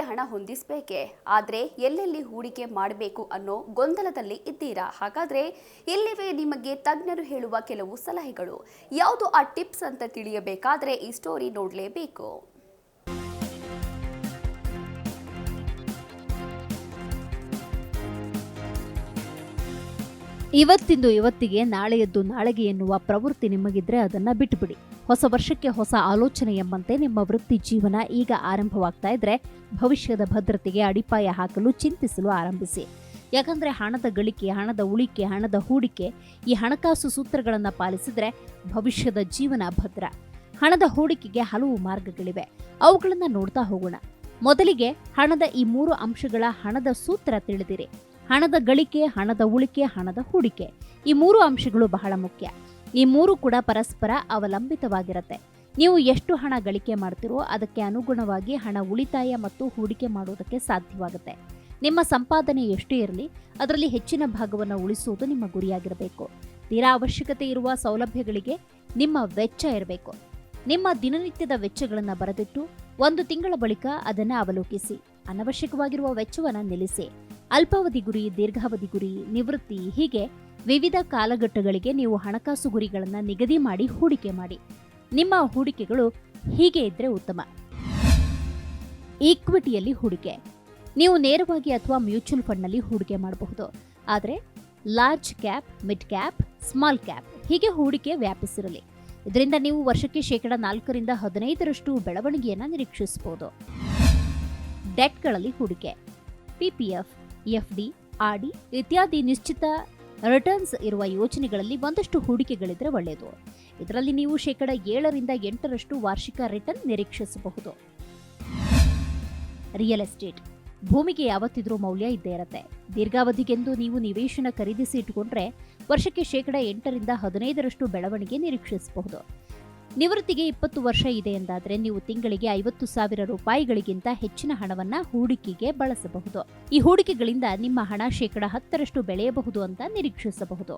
ಹಣ ಹೊಂದಿಸಬೇಕೆ? ಆದರೆ ಎಲ್ಲೆಲ್ಲಿ ಹೂಡಿಕೆ ಮಾಡಬೇಕು ಅನ್ನೋ ಗೊಂದಲದಲ್ಲಿ ಇದ್ದೀರಾ? ಹಾಗಾದ್ರೆ ಇಲ್ಲಿವೆ ನಿಮಗೆ ತಜ್ಞರು ಹೇಳುವ ಕೆಲವು ಸಲಹೆಗಳು. ಯಾವುದು ಆ ಟಿಪ್ಸ್ ಅಂತ ತಿಳಿಯಬೇಕಾದರೆ ಈ ಸ್ಟೋರಿ ನೋಡಲೇಬೇಕು. ಇವತ್ತಿಂದು ಇವತ್ತಿಗೆ, ನಾಳೆಯದ್ದು ನಾಳೆಗೆ ಎನ್ನುವ ಪ್ರವೃತ್ತಿ ನಿಮಗಿದ್ರೆ ಅದನ್ನ ಬಿಟ್ಟುಬಿಡಿ ಹೊಸ ವರ್ಷಕ್ಕೆ ಹೊಸ ಆಲೋಚನೆ ಎಂಬಂತೆ ನಿಮ್ಮ ವೃತ್ತಿ ಜೀವನ ಈಗ ಆರಂಭವಾಗ್ತಾ ಇದ್ರೆ ಭವಿಷ್ಯದ ಭದ್ರತೆಗೆ ಅಡಿಪಾಯ ಹಾಕಲು ಚಿಂತಿಸಲು ಆರಂಭಿಸಿ. ಯಾಕಂದ್ರೆ ಹಣದ ಗಳಿಕೆ, ಹಣದ ಉಳಿಕೆ, ಹಣದ ಹೂಡಿಕೆ ಈ ಹಣಕಾಸು ಸೂತ್ರಗಳನ್ನು ಪಾಲಿಸಿದ್ರೆ ಭವಿಷ್ಯದ ಜೀವನ ಭದ್ರ. ಹಣದ ಹೂಡಿಕೆಗೆ ಹಲವು ಮಾರ್ಗಗಳಿವೆ. ಅವುಗಳನ್ನು ನೋಡ್ತಾ ಹೋಗೋಣ. ಮೊದಲಿಗೆ ಹಣದ ಈ ಮೂರು ಅಂಶಗಳ ಹಣದ ಸೂತ್ರ ತಿಳಿದಿರಿ. ಹಣದ ಗಳಿಕೆ, ಹಣದ ಉಳಿಕೆ, ಹಣದ ಹೂಡಿಕೆ ಈ ಮೂರು ಅಂಶಗಳು ಬಹಳ ಮುಖ್ಯ. ಈ ಮೂರು ಕೂಡ ಪರಸ್ಪರ ಅವಲಂಬಿತವಾಗಿರುತ್ತೆ. ನೀವು ಎಷ್ಟು ಹಣ ಗಳಿಕೆ ಮಾಡ್ತಿರೋ ಅದಕ್ಕೆ ಅನುಗುಣವಾಗಿ ಹಣ ಉಳಿತಾಯ ಮತ್ತು ಹೂಡಿಕೆ ಮಾಡುವುದಕ್ಕೆ ಸಾಧ್ಯವಾಗುತ್ತೆ. ನಿಮ್ಮ ಸಂಪಾದನೆ ಎಷ್ಟೇ ಇರಲಿ, ಅದರಲ್ಲಿ ಹೆಚ್ಚಿನ ಭಾಗವನ್ನು ಉಳಿಸುವುದು ನಿಮ್ಮ ಗುರಿಯಾಗಿರಬೇಕು. ತೀರಾ ಅವಶ್ಯಕತೆ ಇರುವ ಸೌಲಭ್ಯಗಳಿಗೆ ನಿಮ್ಮ ವೆಚ್ಚ ಇರಬೇಕು. ನಿಮ್ಮ ದಿನನಿತ್ಯದ ವೆಚ್ಚಗಳನ್ನು ಬರೆದಿಟ್ಟು ಒಂದು ತಿಂಗಳ ಬಳಿಕ ಅದನ್ನು ಅವಲೋಕಿಸಿ. ಅನವಶ್ಯಕವಾಗಿರುವ ವೆಚ್ಚವನ್ನು ನಿಲ್ಲಿಸಿ. ಅಲ್ಪಾವಧಿ ಗುರಿ, ದೀರ್ಘಾವಧಿ ಗುರಿ, ನಿವೃತ್ತಿ ಹೀಗೆ ವಿವಿಧ ಕಾಲಘಟ್ಟಗಳಿಗೆ ನೀವು ಹಣಕಾಸು ಗುರಿಗಳನ್ನು ನಿಗದಿ ಮಾಡಿ ಹೂಡಿಕೆ ಮಾಡಿ. ನಿಮ್ಮ ಹೂಡಿಕೆಗಳು ಹೀಗೆ ಇದ್ದರೆ ಉತ್ತಮ. ಈಕ್ವಿಟಿಯಲ್ಲಿ ಹೂಡಿಕೆ. ನೀವು ನೇರವಾಗಿ ಅಥವಾ ಮ್ಯೂಚುವಲ್ ಫಂಡ್ನಲ್ಲಿ ಹೂಡಿಕೆ ಮಾಡಬಹುದು. ಆದರೆ large cap, mid cap, small cap ಹೀಗೆ ಹೂಡಿಕೆ ವ್ಯಾಪಿಸಿರಲಿ. ಇದರಿಂದ ನೀವು ವರ್ಷಕ್ಕೆ ಶೇಕಡ ನಾಲ್ಕರಿಂದ ಹದಿನೈದರಷ್ಟು ಬೆಳವಣಿಗೆಯನ್ನು ನಿರೀಕ್ಷಿಸಬಹುದು. ಡೆಟ್ಗಳಲ್ಲಿ ಹೂಡಿಕೆ. ಪಿಪಿಎಫ್ ಎಫ್ಡಿ ಆರ್ಡಿ ಇತ್ಯಾದಿ ನಿಶ್ಚಿತ ರಿಟರ್ನ್ಸ್ ಇರುವ ಯೋಜನೆಗಳಲ್ಲಿ ಒಂದಷ್ಟು ಹೂಡಿಕೆಗಳಿದ್ರೆ ಒಳ್ಳೆಯದು. ಇದರಲ್ಲಿ ನೀವು ಶೇಕಡ ಏಳರಿಂದ ಎಂಟರಷ್ಟು ವಾರ್ಷಿಕ ರಿಟರ್ನ್ ನಿರೀಕ್ಷಿಸಬಹುದು. ರಿಯಲ್ ಎಸ್ಟೇಟ್ ಭೂಮಿಗೆ ಯಾವತ್ತಿದ್ರೂ ಮೌಲ್ಯ ಇದ್ದೇ ಇರುತ್ತೆ. ದೀರ್ಘಾವಧಿಗೆಂದು ನೀವು ನಿವೇಶನ ಖರೀದಿಸಿ ಇಟ್ಟುಕೊಂಡ್ರೆ ವರ್ಷಕ್ಕೆ ಶೇಕಡ ಎಂಟರಿಂದ ಹದಿನೈದರಷ್ಟು ಬೆಳವಣಿಗೆ ನಿರೀಕ್ಷಿಸಬಹುದು. ನಿವೃತ್ತಿಗೆ ಇಪ್ಪತ್ತು ವರ್ಷ ಇದೆ ಎಂದಾದರೆ ನೀವು ತಿಂಗಳಿಗೆ ಐವತ್ತು ಸಾವಿರ ರೂಪಾಯಿಗಳಿಗಿಂತ ಹೆಚ್ಚಿನ ಹಣವನ್ನ ಹೂಡಿಕೆಗೆ ಬಳಸಬಹುದು. ಈ ಹೂಡಿಕೆಗಳಿಂದ ನಿಮ್ಮ ಹಣ ಶೇಕಡ ಹತ್ತರಷ್ಟು ಬೆಳೆಯಬಹುದು ಅಂತ ನಿರೀಕ್ಷಿಸಬಹುದು.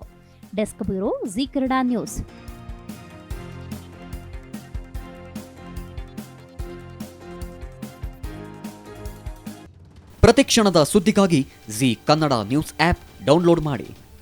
Desk bureau Zee Kannada news. ಪ್ರತಿಕ್ಷಣದ ಸುದ್ದಿಗಾಗಿ Zee Kannada news app download ಮಾಡಿ.